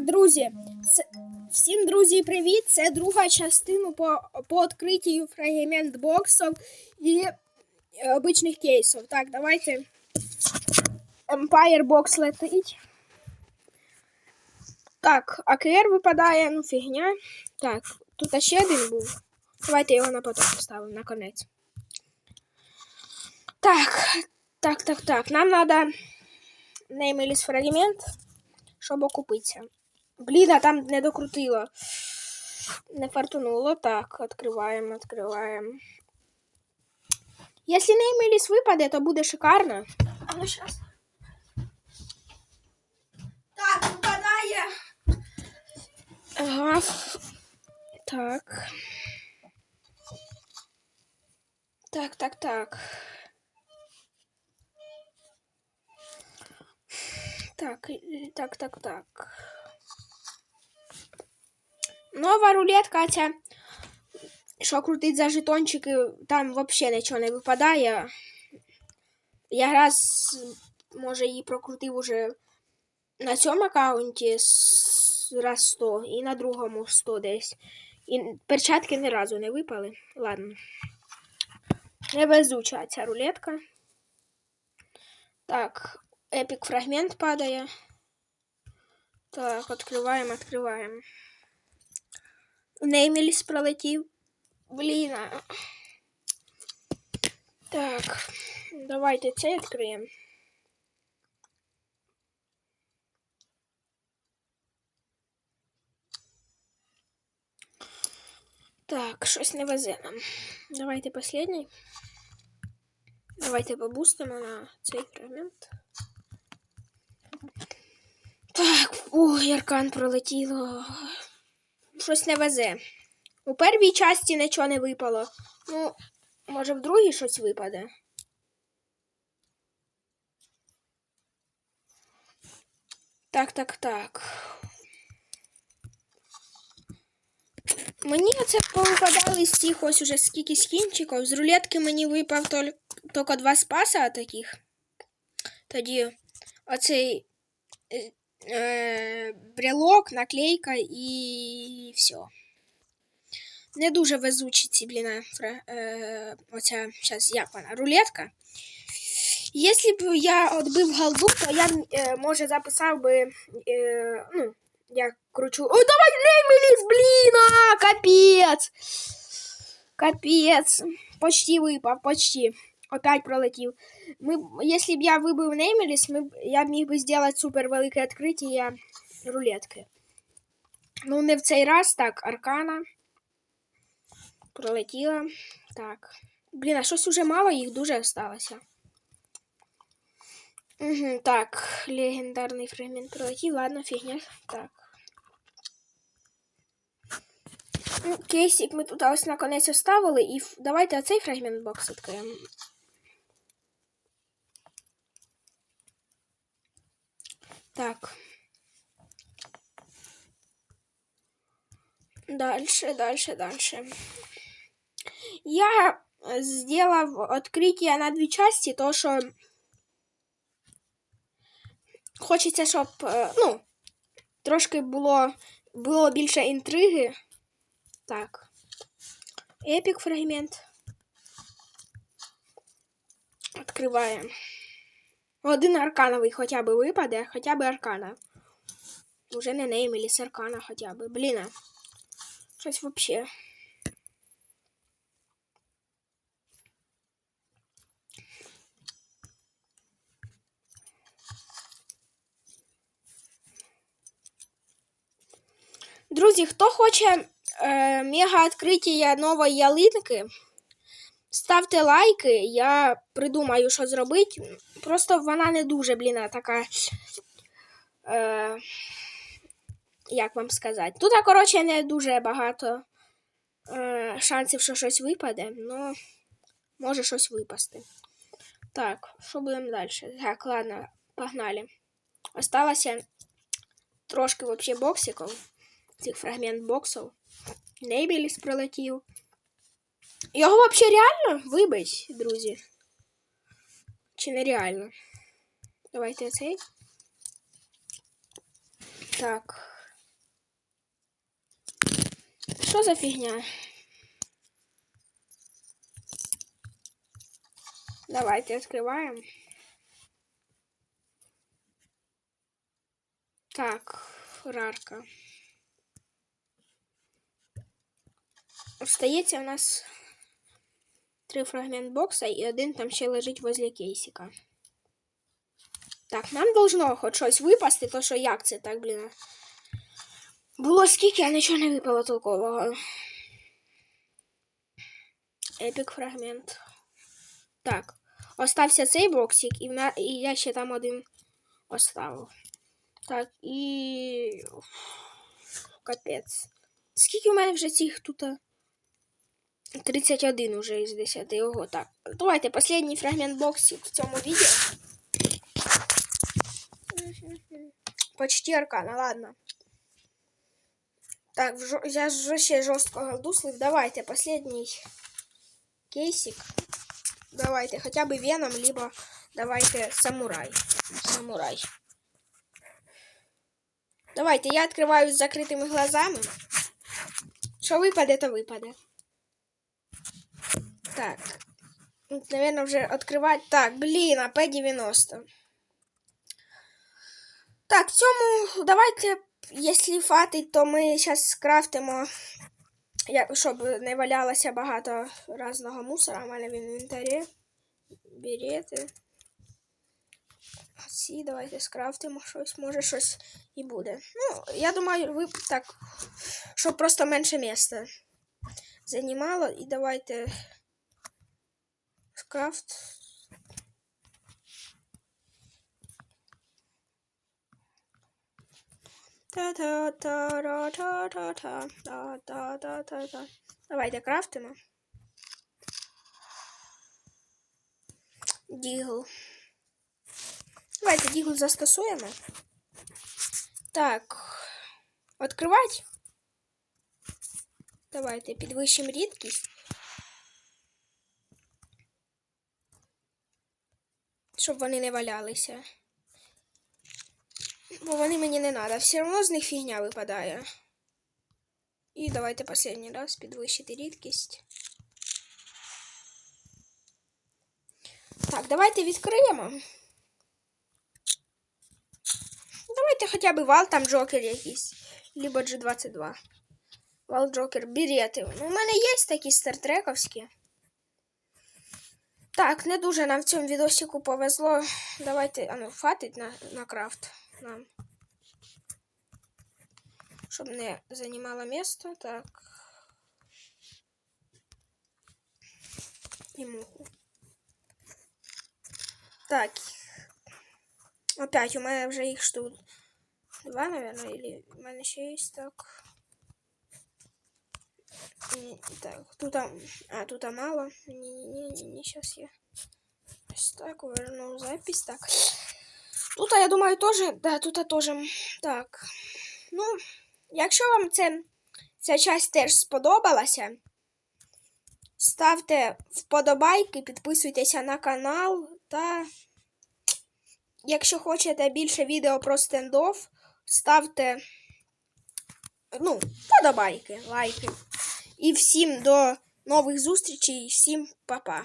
Друзі, це... всім друзі, привіт! Це друга частина по, по відкриттю фрагмент боксів і е, обичних кейсів. Так, давайте. Empire Box летить. Так, АКР випадає, ну фігня. Так, тут ще один був. Давайте його на потом поставимо, на конець. Так, так, так, так. Нам треба неймеліс фрагмент, щоб окупитися. Блін, а там не докрутило. Не фартануло. Так, відкриваємо, відкриваємо. Якщо неймеліс випаде, то буде шикарно. А ну щас. Так, випадає. Ага. Так. Так, так, так. Так, і- так, так, так. Нова рулетка ця. Що крутить за жетончики, там взагалі нічого не випадає. Я раз, може, її прокрутив уже на цьому аккаунті раз 100 і на другому 100 десь. І перчатки ні разу не випали. Ладно. Невезуча ця рулетка. Так, епік фрагмент падає. Так, відкриваємо, відкриваємо. Неймеліс пролетів. Блін. а. Так, давайте це відкриємо. Так, щось не везе нам. Давайте последній. Давайте побустимо на цей фрагмент. Так, ой, аркан пролетіло. Щось не везе. У першій часті нічого не випало. Ну, може, в другій щось випаде. Так, так, так. Мені оце повипадали з цих ось уже скільки скінчиків. З рулетки мені випав тільки два спаса таких. Тоді оцей е, е, брелок, наклейка і все. Не дуже везучі ці, блін, фра- е, оця, зараз, як вона, рулетка. Якщо б я відбив голду, то я, е, може, записав би, е, ну, я кручу. О, давай Неймеліс, блін, а, капець. Капець. Почти випав, почти. Опять пролетів. Ми, б- якщо б я вибив Неймеліс, ми, я міг би зробити супер велике відкриття рулетки. Ну, не в цей раз, так, аркана. Пролетіла. Так. Блін, а щось уже мало, їх дуже осталося. Угу, так, легендарний фрагмент пролетів. Ладно, фігня. Так. Ну, Кейсик ми тут ось наконець оставили. І давайте оцей фрагмент бокс відкриємо. Так. Дальше, дальше, дальше. Я е, сделав відкриття на дві часті, то що хочеться, щоб, е, ну, трошки було, було більше інтриги. Так. Епік фрагмент. Відкриваємо. Один аркановий хоча б випаде, хоча б аркана. Уже не неймеліс аркана хоча б. Блін. Щось вообще. Друзі, хто хоче е, мега відкриття нової ялинки, ставте лайки, я придумаю, що зробити. Просто вона не дуже, блін, така. Е, як вам сказати? Тут, коротше, не дуже багато е, шансів, що щось випаде, ну, може щось випасти. Так, що будемо далі? Так, ладно, погнали. Осталося трошки вообще боксиків, цих фрагмент боксів. Нейбіліс прилетів. Його взагалі реально вибить, друзі? Чи реально? Давайте цей. Так. Что за фигня? Давайте открываем. Так, рарка. Остається у нас три фрагмент бокса і один там ще лежить возле кейсика. Так, нам должно хоч щось випасти, то що як це так, блін. Було скільки, а нічого не випало толкового. Епік фрагмент. Так. Остався цей боксик, і, на... і я ще там один оставив. Так, і. Капець. Скільки в мене вже цих тут? 31 уже із 10. Ого, так. Давайте останній фрагмент боксик в цьому відео. Почти аркана, ладно. Так, в жо- я ж ще жорстко голдуслив. Давайте, последний кейсик. Давайте, хотя бы Веном, либо давайте Самурай. Самурай. Давайте, я открываю с закрытыми глазами. Что выпадет, то выпадет. Так. Наверное, уже открывать. Так, блин, АП-90. Так, в цьому давайте, якщо фатить, то ми зараз скрафтимо, як, щоб не валялося багато різного мусора. У мене в інвентарі. Берети. Ці, давайте скрафтимо щось, може щось і буде. Ну, я думаю, ви так, щоб просто менше місця займало. І давайте скрафт. Та-та-та-ра-та-та-та. Давайте крафтимо. Дігл. Давайте дігл застосуємо. Так. Відкривати. Давайте підвищимо рідкість. Щоб вони не валялися. Бо вони мені не треба. Все одно з них фігня випадає. І давайте останній раз підвищити рідкість. Так, давайте відкриємо. Давайте хоча б вал там Джокер якийсь. Либо G22. Вал Джокер, берети. У мене є такі стартрековські. Так, не дуже нам в цьому відосику повезло. Давайте, а ну, хватить на, на крафт нам. Щоб не займало місто. Так. І муху. Так. Опять у мене вже їх штук. Два, наверное, или у мене ще є так. Так, тут, а, тут мало. Не-не-не, сейчас я так верну запись. Так. Тут, я думаю, теж, да, тут теж, так. Ну, якщо вам це, ця часть теж сподобалася, ставте вподобайки, підписуйтеся на канал та якщо хочете більше відео про стендов, ставте ну, вподобайки, лайки. І всім до нових зустрічей, всім па-па.